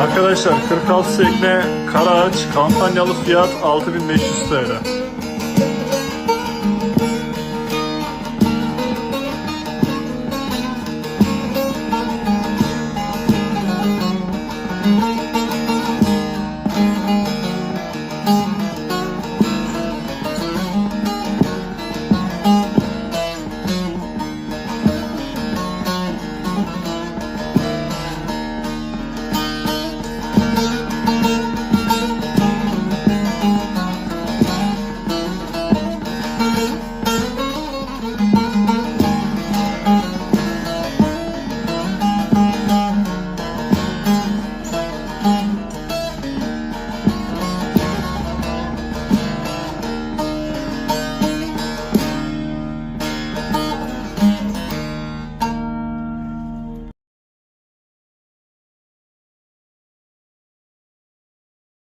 Arkadaşlar 46 sekne Karaağaç kampanyalı fiyat 6500 TL.